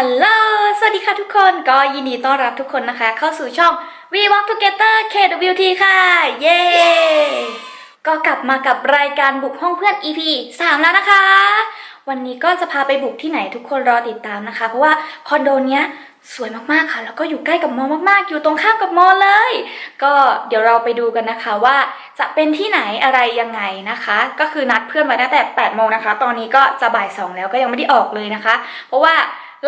ฮัลโหล สวัสดีค่ะทุกคน ก็ยินดีต้อนรับทุกคนนะคะ เข้าสู่ช่อง We Walk Together KWT ค่ะ เย้ ก็กลับมากับรายการบุกห้องเพื่อน EP 3 แล้วนะคะ วันนี้ก็จะพาไปบุกที่ไหนทุกคนรอติดตามนะคะ เพราะว่าคอนโดเนี้ยสวยมากๆค่ะ แล้วก็อยู่ใกล้กับมอมากๆ อยู่ตรงข้ามกับมอเลย ก็เดี๋ยวเราไปดูกันนะคะว่าจะเป็นที่ไหนอะไรยังไงนะคะ ก็คือนัดเพื่อนไว้ตั้งแต่8โมงนะคะ ตอนนี้ก็จะบ่าย2แล้วก็ยังไม่ได้ออกเลยนะคะ เพราะว่า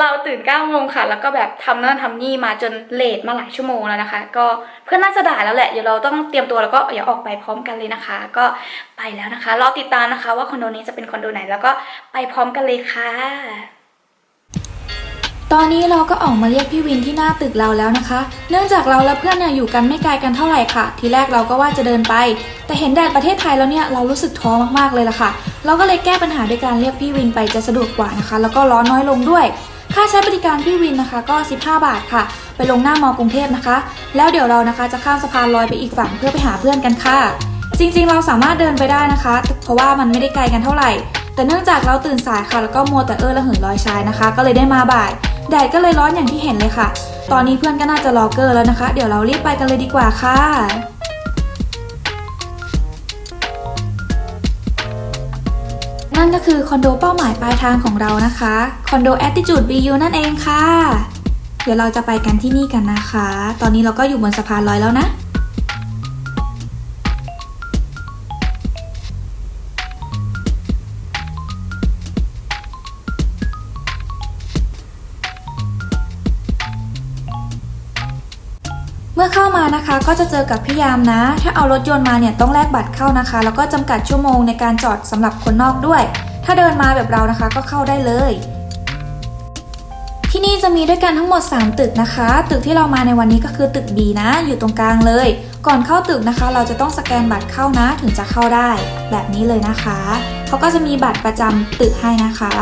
เราตื่น9โมงค่ะ แล้วก็แบบทำนั่นทำนี่มาจนเลทมาหลายชั่วโมงแล้วนะคะ ก็เพื่อนน่าจะด่าแล้วแหละเดี๋ยวเราต้องเตรียมตัวแล้วก็อย่าออกไปพร้อมกันเลยนะคะ ก็ไปแล้วนะคะรอติดตามนะคะ ว่าคอนโดนี้จะเป็นคอนโดไหนแล้วก็ไปพร้อมกันเลยค่ะตอนนี้เราก็ออกมาเรียกพี่วินที่หน้าตึกเราแล้วนะคะ เนื่องจากเราและเพื่อนเนี่ยอยู่กันไม่ไกลกันเท่าไหร่ค่ะ ทีแรกเราก็ว่าจะเดินไป แต่เห็นแดดประเทศไทยแล้วเนี่ยเรารู้สึกท้อมากๆเลยล่ะค่ะ เราก็เลยแก้ปัญหาด้วยการเรียกพี่วินไปจะสะดวกกว่านะคะ แล้วก็ร้อนน้อยลงด้วย ค่าใช้บริการพี่วินนะคะก็ 15 บาทค่ะ ไปลงหน้ามอกรุงเทพนะคะ แล้วเดี๋ยวเรานะคะจะข้ามสะพานลอยไปอีกฝั่งเพื่อไปหาเพื่อนกันค่ะ จริงๆ เราสามารถเดินไปได้นะคะ เพราะว่ามันไม่ได้ไกลกันเท่าไหร่ แต่เนื่องจากเราตื่นสายค่ะ แล้วก็มัวแต่เออละหืนลอยชายนะคะ ก็เลยได้มาบ่ายแดดก็เลยร้อนอย่างที่เห็นเลยค่ะ ตอนนี้เพื่อนก็น่าจะรอเกอร์แล้วนะคะ เดี๋ยวเรารีบไปกันเลยดีกว่าค่ะ นั่นก็คือคอนโดเป้าหมายปลายทางของเรานะคะคอนโด Attitude BU นั่นเองค่ะ เดี๋ยวเราจะไปกันที่นี่กันนะคะ ตอนนี้เราก็อยู่บนสะพานลอยแล้วนะ เมื่อเข้ามานะคะก็จะเจอกับพี่ยามนะ ถ้าเอารถยนต์มาเนี่ยต้องแลกบัตรเข้านะคะ แล้วก็จำกัดชั่วโมงในการจอดสำหรับคนนอกด้วย ถ้าเดินมาแบบเรานะคะก็เข้าได้เลย ที่นี่จะมีด้วยกันทั้งหมด 3 ตึกนะคะ ตึกที่เรามาในวันนี้ก็คือตึก B นะ อยู่ตรงกลางเลย ก่อนเข้าตึกนะคะ เราจะต้องสแกนบัตรเข้านะ ถึงจะเข้าได้ แบบนี้เลยนะคะเขาก็จะมีบัตรประจำตึกให้นะคะ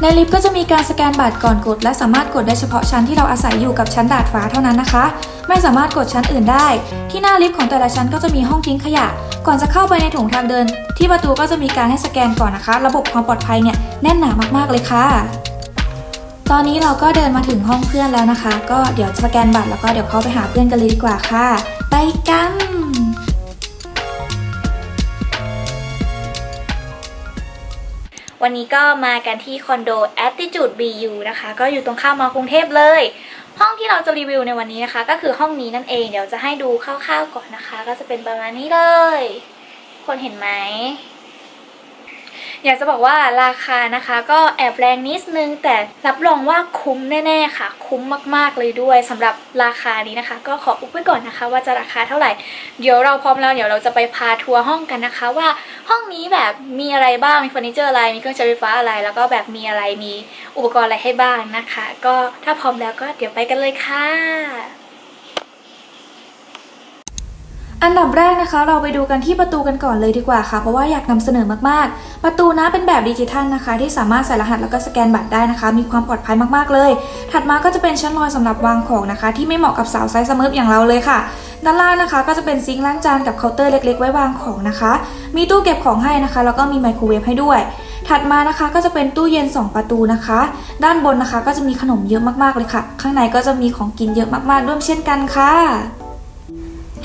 ในลิฟต์ก็จะมีการสแกนบัตรก่อนกด และสามารถกดได้เฉพาะชั้นที่เราอาศัยอยู่กับชั้นดาดฟ้าเท่านั้นนะคะ ไม่สามารถกดชั้นอื่นได้ ที่หน้าลิฟต์ของแต่ละชั้นก็จะมีห้องทิ้งขยะ ก่อนจะเข้าไปในถุงทางเดิน ที่ประตูก็จะมีการให้สแกนก่อนนะคะ ระบบความปลอดภัยเนี่ยแน่นหนามากๆเลยค่ะ ตอนนี้เราก็เดินมาถึงห้องเพื่อนแล้วนะคะ ก็เดี๋ยวสแกนบัตรแล้วก็เดี๋ยวเข้าไปหาเพื่อนกันเลยดีกว่าค่ะ ไปกัน วันนี้ก็มากันที่คอนโด Attitude BU นะคะ ก็อยู่ตรงข้ามมอกรุงเทพเลย ห้องที่เราจะรีวิวในวันนี้นะคะ ก็คือห้องนี้นั่นเองเดี๋ยวจะให้ดูคร่าวๆก่อนนะคะ ก็จะเป็นประมาณนี้เลย คนเห็นไหม อยากจะบอกว่าราคานะคะก็แอบแรงนิดนึง แต่รับรองว่าคุ้มแน่ๆค่ะ คุ้มมากๆเลยด้วยสำหรับราคานี้นะคะ ก็ขออุบไว้ก่อนนะคะ ว่าจะราคาเท่าไหร่ เดี๋ยวเราพร้อมแล้วเดี๋ยวเราจะไปพาทัวร์ห้องกันนะคะ ว่าห้องนี้แบบมีอะไรบ้างมีเฟอร์นิเจอร์อะไรมีเครื่องใช้ไฟฟ้าอะไร แล้วก็แบบมีอะไรมีอุปกรณ์อะไรให้บ้างนะคะ ก็ถ้าพร้อมแล้วก็เดี๋ยวไปกันเลยค่ะ อันดับแรกนะคะ เราไปดูกันที่ประตูกันก่อนเลยดีกว่าค่ะ เพราะว่าอยากนำเสนอมากๆ ประตูนะเป็นแบบดิจิทัลนะคะ ที่สามารถใส่รหัสแล้วก็สแกนบัตรได้นะคะ มีความปลอดภัยมากๆเลย ถัดมาก็จะเป็นชั้นลอยสำหรับวางของนะคะ ที่ไม่เหมาะกับสาวไซส์สมิร์ฟอย่างเราเลยค่ะด้านล่างนะคะก็จะเป็นซิงค์ล้างจานกับเคาน์เตอร์เล็ก ๆ ไว้วางของนะคะ มีตู้เก็บของให้นะคะ แล้วก็มีไมโครเวฟให้ด้วย ถัดมานะคะก็จะเป็นตู้เย็น 2 ประตูนะคะ ด้านบนนะคะก็จะมีขนมเยอะมากๆเลยค่ะ ข้างในก็จะมีของกินเยอะมากๆด้วยเช่นกันค่ะ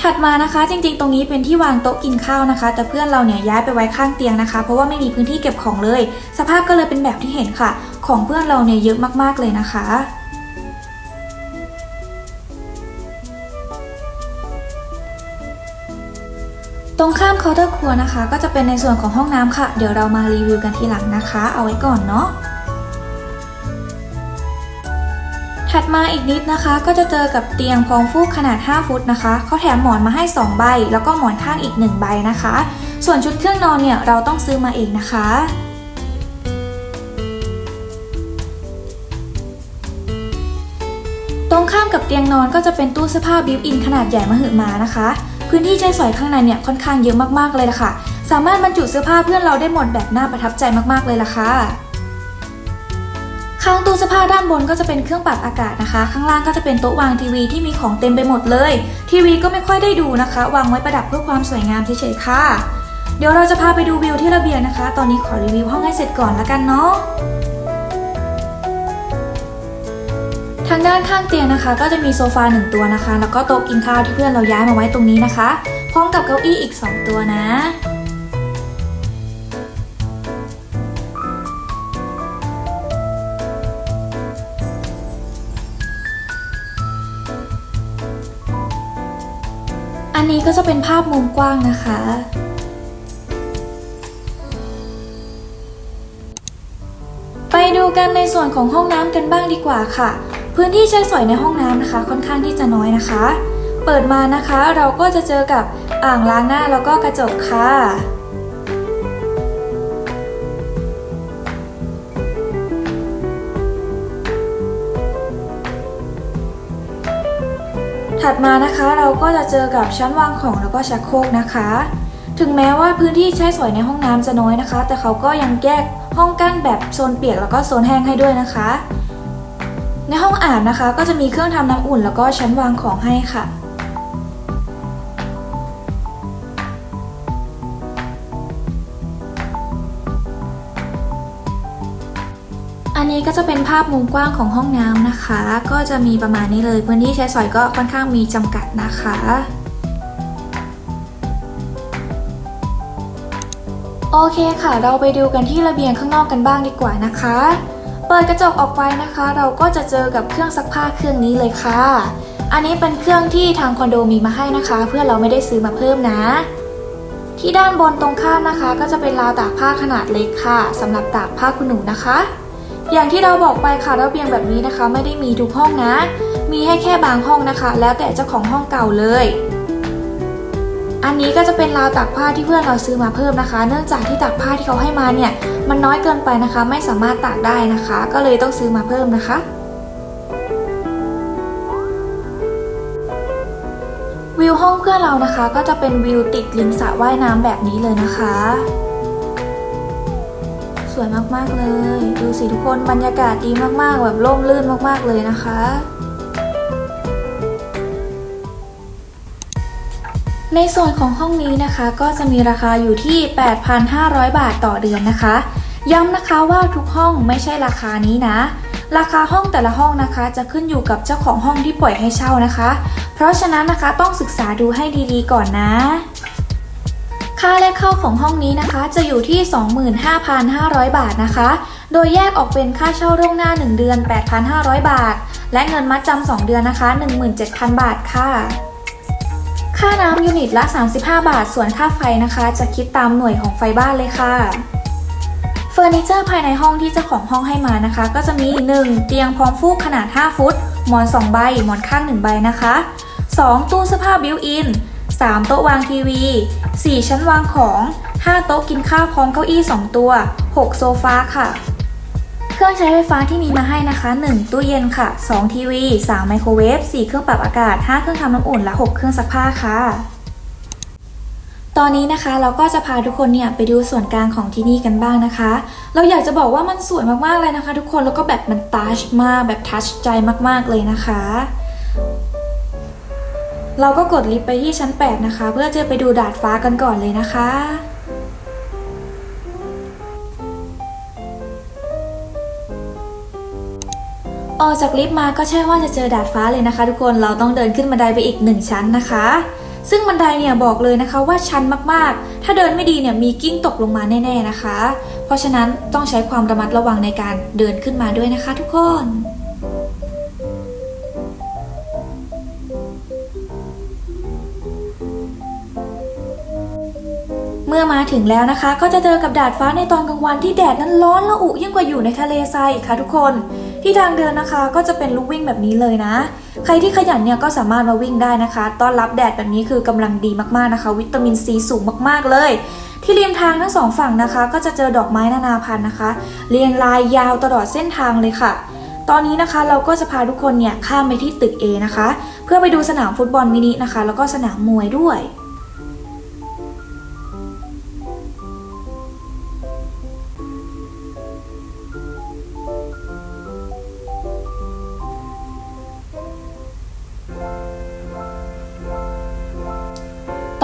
ถัดมานะคะจริงๆ ตรงนี้เป็นที่วางโต๊ะกินข้าวนะคะ แต่เพื่อนเราเนี่ยย้ายไปไว้ข้างเตียงนะคะ เพราะว่าไม่มีพื้นที่เก็บของเลย สภาพก็เลยเป็นแบบที่เห็นค่ะ ของเพื่อนเราเนี่ยเยอะมากๆเลยนะคะตรงข้ามเคาน์เตอร์ครัวนะคะ ก็จะเป็นในส่วนของห้องน้ำค่ะ เดี๋ยวเรามารีวิวกันทีหลังนะคะ เอาไว้ก่อนเนาะ ถัดมาอีกนิดนะคะ ก็จะเจอกับเตียงพองฟูกขนาด 5 ฟุตนะคะเขาแถมหมอนมาให้ 2 ใบ แล้วก็หมอนข้างอีก 1 ใบนะคะ ส่วนชุดเครื่องนอนเนี่ยเราต้องซื้อมาเองนะคะตรงข้ามกับเตียงนอนก็จะเป็นตู้เสื้อผ้าบิวอินขนาดใหญ่มหึมานะคะ พื้นที่ใช้สอยข้างในเนี่ยค่อนข้างเยอะมากๆเลยล่ะค่ะ สามารถบรรจุเสื้อผ้าเพื่อนเราได้หมดแบบน่าประทับใจมากๆเลยล่ะค่ะ ผ้าด้านบนก็จะเป็นเครื่องปรับอากาศนะคะ ข้างล่างก็จะเป็นโต๊ะวางทีวีที่มีของเต็มไปหมดเลย ทีวีก็ไม่ค่อยได้ดูนะคะ วางไว้ประดับเพื่อความสวยงามเฉยๆค่ะ เดี๋ยวเราจะพาไปดูวิวที่ระเบียงนะคะ ตอนนี้ขอรีวิวห้องให้เสร็จก่อนละกันเนาะทางด้านข้างเตียงนะคะ ก็จะมีโซฟาหนึ่งตัวนะคะ แล้วก็โต๊ะกินข้าวที่เพื่อนเราย้ายมาไว้ตรงนี้นะคะ พร้อมกับเก้าอี้อีก 2 ตัวนะ นี้ก็จะเป็นภาพมุมกว้างนะคะ ไปดูกันในส่วนของห้องน้ำกันบ้างดีกว่าค่ะ พื้นที่ใช้สอยในห้องน้ำนะคะ ค่อนข้างที่จะน้อยนะคะ เปิดมานะคะเราก็จะเจอกับอ่างล้างหน้าแล้วก็กระจกค่ะ ถัดมานะคะเราก็จะเจอกับชั้นวางของแล้วก็ชักโครกนะคะ ถึงแม้ว่าพื้นที่ใช้สอยในห้องน้ำจะน้อยนะคะ แต่เขาก็ยังแยกห้องกั้นแบบโซนเปียกแล้วก็โซนแห้งให้ด้วยนะคะ ในห้องอาบนะคะก็จะมีเครื่องทำน้ำอุ่น แล้วก็ชั้นวางของให้ค่ะ นี้ก็จะเป็นภาพมุมกว้างของห้องน้ำนะคะ ก็จะมีประมาณนี้เลยพื้นที่ใช้สอยก็ค่อนข้างมีจำกัดนะคะโอเคค่ะ เราไปดูกันที่ระเบียงข้างนอกกันบ้างดีกว่านะคะ เปิดกระจกออกไปนะคะ เราก็จะเจอกับเครื่องซักผ้าเครื่องนี้เลยค่ะ อันนี้เป็นเครื่องที่ทางคอนโดมีมาให้นะคะ เพื่อเราไม่ได้ซื้อมาเพิ่มนะ ที่ด้านบนตรงข้ามนะคะ ก็จะเป็นราวตากผ้าขนาดเล็กค่ะสำหรับตากผ้าคุณหนูนะคะ อย่างที่เราบอกไปค่ะระเบียงแบบนี้นะคะ ไม่ได้มีทุกห้องนะ มีให้แค่บางห้องนะคะ แล้วแต่เจ้าของห้องเก่าเลย อันนี้ก็จะเป็นราวตากผ้าที่เพื่อนเราซื้อมาเพิ่มนะคะ เนื่องจากที่ตากผ้าที่เขาให้มาเนี่ย มันน้อยเกินไปนะคะ ไม่สามารถตากได้นะคะ ก็เลยต้องซื้อมาเพิ่มนะคะวิวห้องเพื่อนเรานะคะ ก็จะเป็นวิวติดริมสระว่ายน้ำแบบนี้เลยนะคะ วยมากๆเลย ดูสิทุกคนบรรยากาศดีมากๆ แบบร่มรื่นมากๆเลยนะคะในส่วนของห้องนี้นะคะก็จะมีราคาอยู่ที่ 8,500 บาทต่อเดือนนะคะ ย้ำนะคะว่าทุกห้องไม่ใช่ราคานี้นะ ราคาห้องแต่ละห้องนะคะ จะขึ้นอยู่กับเจ้าของห้องที่ปล่อยให้เช่านะคะ เพราะฉะนั้นนะคะต้องศึกษาดูให้ดีๆก่อนนะ ค่าแรกเข้าของห้องนี้นะคะ จะอยู่ที่ 25,500 บาทนะคะ โดยแยกออกเป็นค่าเช่าล่วงหน้า 1 เดือน 8,500 บาท และเงินมัดจำ2เดือนนะคะ 17,000 บาทค่ะ ค่าน้ำยูนิตละ 35 บาท ส่วนค่าไฟนะคะ จะคิดตามหน่วยของไฟบ้านเลยค่ะเฟอร์นิเจอร์ภายในห้องที่เจ้าของห้องให้มานะคะ ก็จะมี 1. เตียงพร้อมฟูกขนาด 5 ฟุต หมอน 2 ใบ หมอนข้าง 1 ใบนะคะ 2. ตู้เสื้อผ้าบิวอิน 3. โต๊ะวางทีวี 4. ชั้นวางของ 5. โต๊ะกินข้าวพร้อมเก้าอี้ 2 ตัว 6. โซฟาค่ะ เครื่องใช้ไฟฟ้าที่มีมาให้นะคะ 1. ตู้เย็นค่ะ 2. ทีวี 3. ไมโครเวฟ 4. เครื่องปรับอากาศ 5. เครื่องทำน้ำอุ่น และ 6 เครื่องซักผ้าค่ะ ตอนนี้นะคะเราก็จะพาทุกคนเนี่ยไปดูส่วนกลางของที่นี่กันบ้างนะคะ เราอยากจะบอกว่ามันสวยมากๆเลยนะคะ ทุกคน แล้วก็แบบมันทัชมาก แบบทัชใจมากๆเลยนะคะ เราก็กดลิฟต์ไปที่ชั้น 8 นะคะ เพื่อจะไปดูดาดฟ้ากันก่อนเลยนะคะ ออกจากลิฟต์มาก็ใช่ว่าจะเจอดาดฟ้าเลยนะคะ ทุกคนเราต้องเดินขึ้นบันไดไปอีกหนึ่งชั้นนะคะ ซึ่งบันไดเนี่ยบอกเลยนะคะว่าชันมากๆ ถ้าเดินไม่ดีเนี่ยมีกิ้งตกลงมาแน่ ๆนะคะ เพราะฉะนั้นต้องใช้ความระมัดระวังในการเดินขึ้นมาด้วยนะคะ ทุกคน มื่อมาถึงแล้วนะคะ ก็จะเจอกับดาดฟ้าในตอนกลางวันที่แดดนั้นร้อนละอุยิ่งกว่าอยู่ในทะเลทรายอีกค่ะทุกคน ที่ทางเดินนะคะก็จะเป็นลูกวิ่งแบบนี้เลยนะ ใครที่ขยันเนี่ยก็สามารถมาวิ่งได้นะคะ ต้อนรับแดดแบบนี้คือกำลังดีมากๆนะคะ วิตามินซีสูงมากๆเลย ที่ริมทางทั้งสองฝั่งนะคะ ก็จะเจอดอกไม้นานาพันธุ์นะคะ เรียงรายยาวตลอดเส้นทางเลยค่ะตอนนี้นะคะเราก็จะพาทุกคนเนี่ยข้ามไปที่ตึก A นะคะ เพื่อไปดูสนามฟุตบอลมินินะคะ แล้วก็สนามมวยด้วย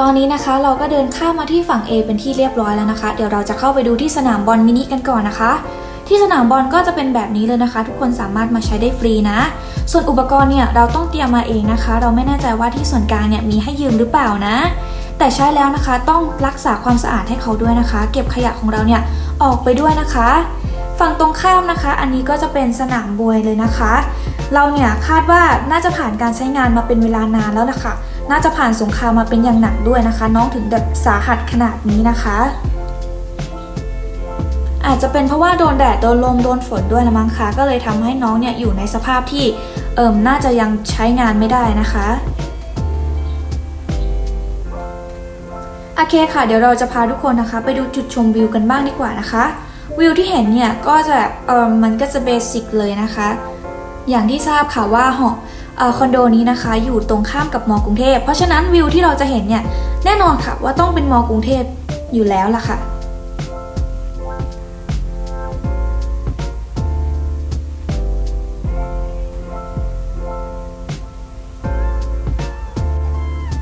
ตอนนี้นะคะเราก็เดินข้ามมาที่ฝั่ง A เป็นที่เรียบร้อยแล้วนะคะ เดี๋ยวเราจะเข้าไปดูที่สนามบอลมินิกันก่อนนะคะ ที่สนามบอลก็จะเป็นแบบนี้เลยนะคะ ทุกคนสามารถมาใช้ได้ฟรีนะ ส่วนอุปกรณ์เนี่ยเราต้องเตรียมมาเองนะคะ เราไม่แน่ใจว่าที่ส่วนกลางเนี่ยมีให้ยืมหรือเปล่านะ แต่ใช้แล้วนะคะต้องรักษาความสะอาดให้เขาด้วยนะคะ เก็บขยะของเราเนี่ยออกไปด้วยนะคะ ฝั่งตรงข้ามนะคะ อันนี้ก็จะเป็นสนามบวยเลยนะคะ เราเนี่ยคาดว่าน่าจะผ่านการใช้งานมาเป็นเวลานานแล้วนะคะ น่าจะผ่านสงครามมาเป็นอย่างหนักด้วยนะคะ น้องถึงแบบสาหัสขนาดนี้นะคะ อาจจะเป็นเพราะว่าโดนแดดโดนลมโดนฝนด้วยละมั้งคะก็เลยทำให้น้องเนี่ยอยู่ในสภาพที่เอิมน่าจะยังใช้งานไม่ได้นะคะโอเคค่ะ เดี๋ยวเราจะพาทุกคนนะคะ ไปดูจุดชมวิวกันบ้างดีกว่านะคะ วิวที่เห็นเนี่ยก็จะเอิมมันก็จะเบสิกเลยนะคะ อย่างที่ทราบค่ะว่าหอเอ่อ คอนโดนี้นะคะอยู่ตรงข้ามกับมอกรุงเทพ เพราะฉะนั้นวิวที่เราจะเห็นเนี่ยแน่นอนค่ะว่าต้องเป็นมอกรุงเทพอยู่แล้วล่ะค่ะ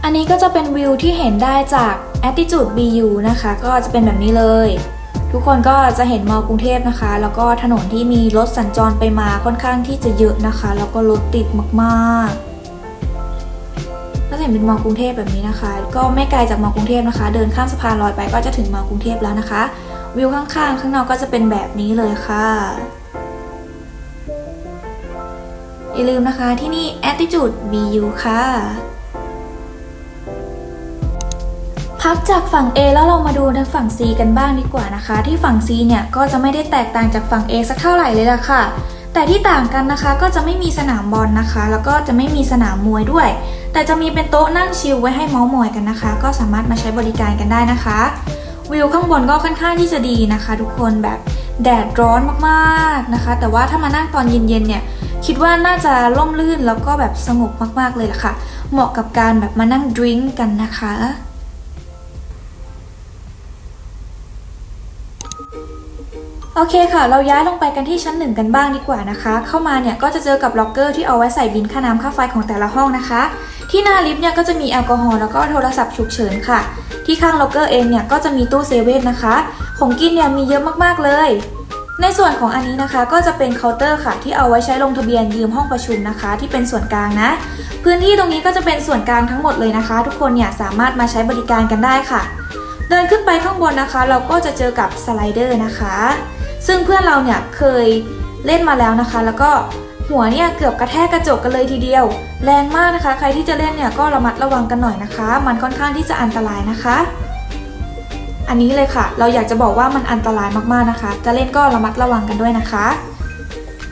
อันนี้ก็จะเป็นวิวที่เห็นได้จาก Attitude BU นะคะ ก็จะเป็นแบบนี้เลย ทุกคนก็จะเห็นมอกรุงเทพนะคะ แล้วก็ถนนที่มีรถสัญจรไปมาค่อนข้างที่จะเยอะนะคะ แล้วก็รถติดมากๆก็จะเห็นเป็นมอกรุงเทพแบบนี้นะคะ ก็ไม่ไกลจากมอกรุงเทพนะคะ เดินข้ามสะพานลอยไปก็จะถึงมอกรุงเทพแล้วนะคะ วิวข้างๆ ข้างนอกก็จะเป็นแบบนี้เลยค่ะอย่าลืมนะคะที่นี่ Attitude BU ค่ะ พักจากฝั่ง A แล้วเรามาดูทางฝั่ง C กันบ้างดีกว่านะคะ ที่ฝั่ง C เนี่ยก็จะไม่ได้แตกต่างจากฝั่ง A สักเท่าไหร่เลยล่ะค่ะ แต่ที่ต่างกันนะคะก็จะไม่มีสนามบอลนะคะ แล้วก็จะไม่มีสนามมวยด้วย แต่จะมีเป็นโต๊ะนั่งชิลไว้ให้เมาส์มอยกันนะคะ ก็สามารถมาใช้บริการกันได้นะคะ วิวข้างบนก็ค่อนข้างที่จะดีนะคะ ทุกคนแบบแดดร้อนมากๆนะคะ แต่ว่าถ้ามานั่งตอนเย็นๆเนี่ยคิดว่าน่าจะร่มรื่นแล้วก็แบบสงบมากๆเลยล่ะค่ะ เหมาะกับการแบบมานั่งดริงก์กันนะคะ โอเคค่ะ เราย้ายลงไปกันที่ชั้นหนึ่งกันบ้างดีกว่านะคะ เข้ามาเนี่ยก็จะเจอกับล็อกเกอร์ที่เอาไว้ใส่บินค่าน้ำค่าไฟของแต่ละห้องนะคะ ที่หน้าลิฟต์เนี่ยก็จะมีแอลกอฮอล์แล้วก็โทรศัพท์ฉุกเฉินค่ะ ที่ข้างล็อกเกอร์เองเนี่ยก็จะมีตู้เซเว่นนะคะ ของกินเนี่ยมีเยอะมากๆเลย ในส่วนของอันนี้นะคะ ก็จะเป็นเคาน์เตอร์ค่ะ ที่เอาไว้ใช้ลงทะเบียนยืมห้องประชุมนะคะ ที่เป็นส่วนกลางนะ พื้นที่ตรงนี้ก็จะเป็นส่วนกลางทั้งหมดเลยนะคะ ทุกคนเนี่ยสามารถมาใช้บริการกันได้ค่ะ เดินขึ้นไปข้างบนนะคะ เราก็จะเจอกับสไลเดอร์นะคะ ซึ่งเพื่อนเราเนี่ยเคยเล่นมาแล้วนะคะ แล้วก็หัวเนี่ยเกือบกระแทกกระจกกันเลยทีเดียว แรงมากนะคะ ใครที่จะเล่นเนี่ยก็ระมัดระวังกันหน่อยนะคะ มันค่อนข้างที่จะอันตรายนะคะ อันนี้เลยค่ะ เราอยากจะบอกว่ามันอันตรายมากๆนะคะ จะเล่นก็ระมัดระวังกันด้วยนะคะ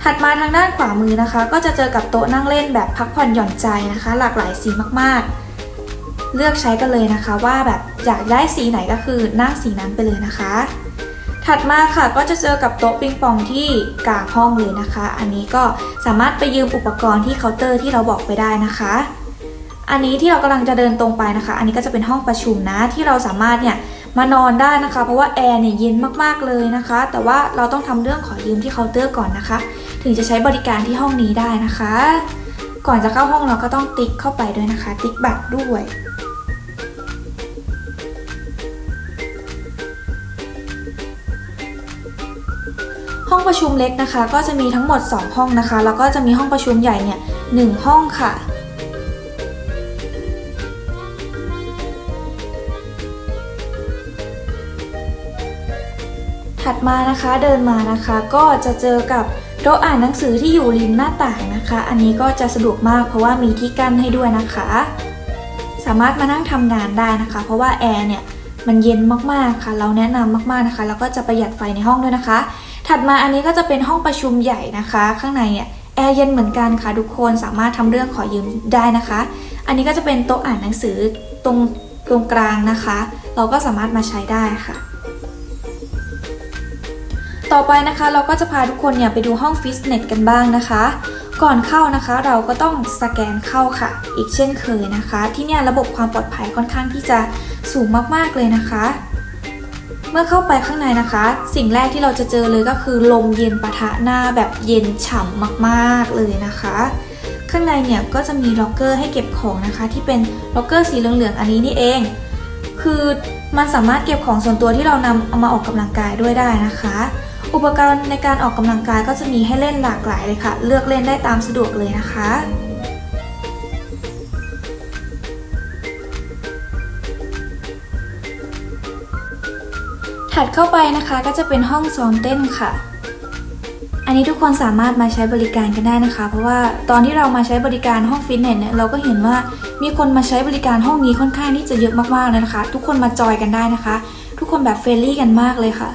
ถัดมาทางด้านขวามือนะคะ ก็จะเจอกับโต๊ะนั่งเล่นแบบพักผ่อนหย่อนใจนะคะ หลากหลายสีมากๆ เลือกใช้กันเลยนะคะ ว่าแบบอยากได้สีไหนก็คือนั่งสีนั้นไปเลยนะคะ ถัดมาค่ะก็จะเจอกับโต๊ะปิงปองที่กลางห้องเลยนะคะ อันนี้ก็สามารถไปยืมอุปกรณ์ที่เคาน์เตอร์ที่เราบอกไปได้นะคะอันนี้ที่เรากำลังจะเดินตรงไปนะคะ อันนี้ก็จะเป็นห้องประชุมนะที่เราสามารถเนี่ยมานอนได้นะคะ เพราะว่าแอร์เนี่ยเย็นมากๆเลยนะคะ แต่ว่าเราต้องทำเรื่องขอยืมที่เคาน์เตอร์ก่อนนะคะ ถึงจะใช้บริการที่ห้องนี้ได้นะคะ ก่อนจะเข้าห้องเราก็ต้องติ๊กเข้าไปด้วยนะคะ ติ๊กบัตรด้วย ประชุมเล็กนะคะ ก็จะมีทั้งหมด 2 ห้องนะคะ แล้วก็จะมีห้องประชุมใหญ่เนี่ยหนึ่งห้องค่ะ ถัดมานะคะเดินมานะคะก็จะเจอกับโต๊ะอ่านหนังสือที่อยู่ริมหน้าต่างนะคะ อันนี้ก็จะสะดวกมากเพราะว่ามีที่กั้นให้ด้วยนะคะ สามารถมานั่งทำงานได้นะคะ เพราะว่าแอร์เนี่ยมันเย็นมากๆค่ะ เราแนะนำมากๆนะคะ แล้วก็จะประหยัดไฟในห้องด้วยนะคะ ถัดมาอันนี้ก็จะเป็นห้องประชุมใหญ่นะคะ ข้างในเนี่ยแอร์เย็นเหมือนกันค่ะทุกคนสามารถทำเรื่องขอยืมได้นะคะ อันนี้ก็จะเป็นโต๊ะอ่านหนังสือตรงตรงกลางนะคะ เราก็สามารถมาใช้ได้ค่ะ ต่อไปนะคะเราก็จะพาทุกคนเนี่ยไปดูห้องฟิตเนสกันบ้างนะคะ ก่อนเข้านะคะเราก็ต้องสแกนเข้าค่ะ อีกเช่นเคยนะคะ ที่เนี่ยระบบความปลอดภัยค่อนข้างที่จะสูงมากๆเลยนะคะ เมื่อเข้าไปข้างในนะคะ สิ่งแรกที่เราจะเจอเลยก็คือลมเย็นปะทะหน้าแบบเย็นฉ่ำมากๆเลยนะคะ ข้างในเนี่ยก็จะมีล็อกเกอร์ให้เก็บของนะคะ ที่เป็นล็อกเกอร์สีเหลืองๆอันนี้นี่เอง คือมันสามารถเก็บของส่วนตัวที่เรานำเอามาออกกำลังกายด้วยได้นะคะ อุปกรณ์ในการออกกำลังกายก็จะมีให้เล่นหลากหลายเลยค่ะ เลือกเล่นได้ตามสะดวกเลยนะคะ ถัดเข้าไปนะคะก็จะเป็นห้องซ้อมเต้นค่ะ อันนี้ทุกคนสามารถมาใช้บริการกันได้นะคะ เพราะว่าตอนที่เรามาใช้บริการห้องฟิตเนสเนี่ยเราก็เห็นว่ามีคนมาใช้บริการห้องนี้ค่อนข้างที่จะเยอะมากๆเลยนะคะ ทุกคนมาจอยกันได้นะคะ ทุกคนแบบเฟรนลี่กันมากเลยค่ะ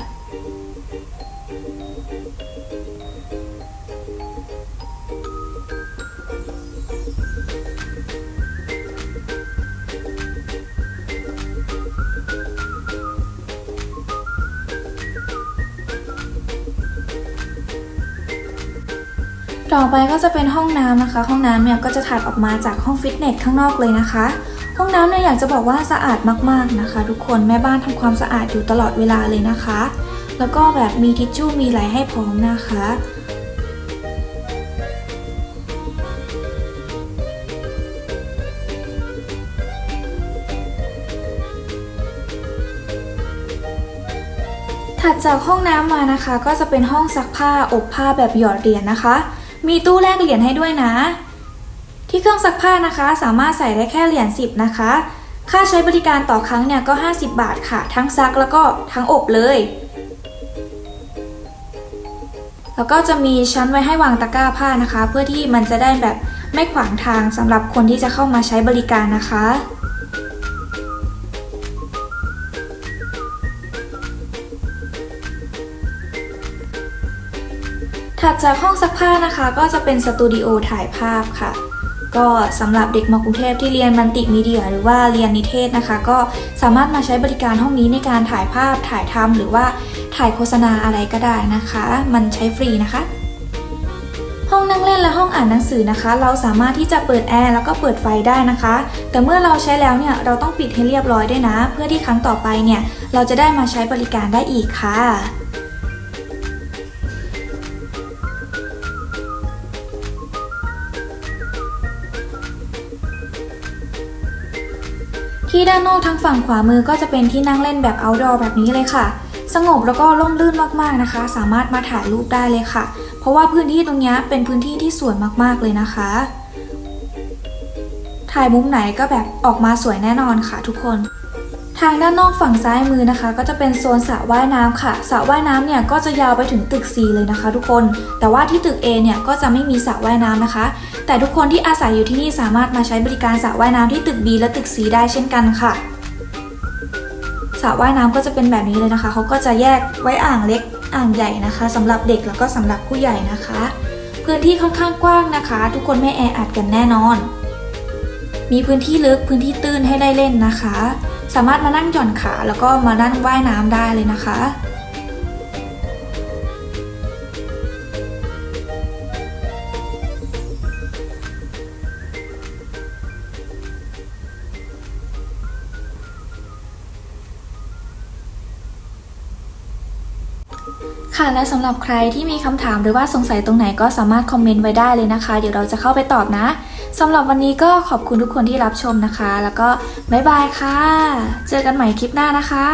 ต่อไปก็จะเป็นห้องน้ำนะคะ ห้องน้ำเนี่ยก็จะถัดออกมาจากห้องฟิตเนสข้างนอกเลยนะคะ ห้องน้ำเนี่ยอยากจะบอกว่าสะอาดมากๆนะคะ ทุกคนแม่บ้านทำความสะอาดอยู่ตลอดเวลาเลยนะคะ แล้วก็แบบมีทิชชู่มีอะไรให้พร้อมนะคะถัดจากห้องน้ำมานะคะ ก็จะเป็นห้องซักผ้าอบผ้าแบบหยอดเหรียญนะคะ มีตู้แลกเหรียญให้ด้วยนะ ที่เครื่องซักผ้านะคะ สามารถใส่ได้แค่เหรียญ10 นะคะ ค่าใช้บริการต่อครั้งเนี่ยก็ 50 บาทค่ะ ทั้งซักแล้วก็ทั้งอบเลย แล้วก็จะมีชั้นไว้ให้วางตะกร้าผ้านะคะ เพื่อที่มันจะได้แบบไม่ขวางทางสำหรับคนที่จะเข้ามาใช้บริการนะคะ ถัดจากห้องซักผ้านะคะ ก็จะเป็นสตูดิโอถ่ายภาพค่ะ ก็สำหรับเด็กมากรุงเทพที่เรียนมัลติมีเดียหรือว่าเรียนนิเทศนะคะ ก็สามารถมาใช้บริการห้องนี้ในการถ่ายภาพถ่ายทำหรือว่าถ่ายโฆษณาอะไรก็ได้นะคะ มันใช้ฟรีนะคะห้องนั่งเล่นและห้องอ่านหนังสือนะคะ เราสามารถที่จะเปิดแอร์แล้วก็เปิดไฟได้นะคะ แต่เมื่อเราใช้แล้วเนี่ยเราต้องปิดให้เรียบร้อยด้วยนะ เพื่อที่ครั้งต่อไปเนี่ยเราจะได้มาใช้บริการได้อีกค่ะ ที่ด้านนอกทางฝั่งขวามือก็จะเป็นที่นั่งเล่นแบบ outdoor แบบนี้เลยค่ะ สงบแล้วก็ร่มรื่นมากๆนะคะ สามารถมาถ่ายรูปได้เลยค่ะ เพราะว่าพื้นที่ตรงนี้เป็นพื้นที่ที่สวยมากๆเลยนะคะ ถ่ายมุมไหนก็แบบออกมาสวยแน่นอนค่ะทุกคน ทางด้านนอกฝั่งซ้ายมือนะคะ ก็จะเป็นโซนสระว่ายน้ำค่ะสระว่ายน้ำเนี่ยก็จะยาวไปถึงตึก C เลยนะคะ ทุกคน แต่ว่าที่ตึก A เนี่ยก็จะไม่มีสระว่ายน้ำนะคะ แต่ทุกคนที่อาศัยอยู่ที่นี่สามารถมาใช้บริการสระว่ายน้ำที่ตึก B และตึก C ได้เช่นกันค่ะสระว่ายน้ำก็จะเป็นแบบนี้เลยนะคะเขาก็จะแยกไว้อ่างเล็กอ่างใหญ่นะคะสำหรับเด็กแล้วก็สำหรับผู้ใหญ่นะคะ พื้นที่ค่อนข้างกว้างนะคะ ทุกคนไม่แออัดกันแน่นอน มีพื้นที่ลึกพื้นที่ตื้นให้ได้เล่นนะคะ สามารถมานั่งหย่อนขาแล้วก็มานั่งว่ายน้ำได้เลยนะคะค่ะและสำหรับใครที่มีคำถามหรือว่าสงสัยตรงไหนก็สามารถคอมเมนต์ไว้ได้เลยนะคะ เดี๋ยวเราจะเข้าไปตอบนะ สำหรับวันนี้ก็ขอบคุณทุกคนที่รับชมนะคะ แล้วก็บ๊ายบายค่ะ เจอกันใหม่คลิปหน้านะคะ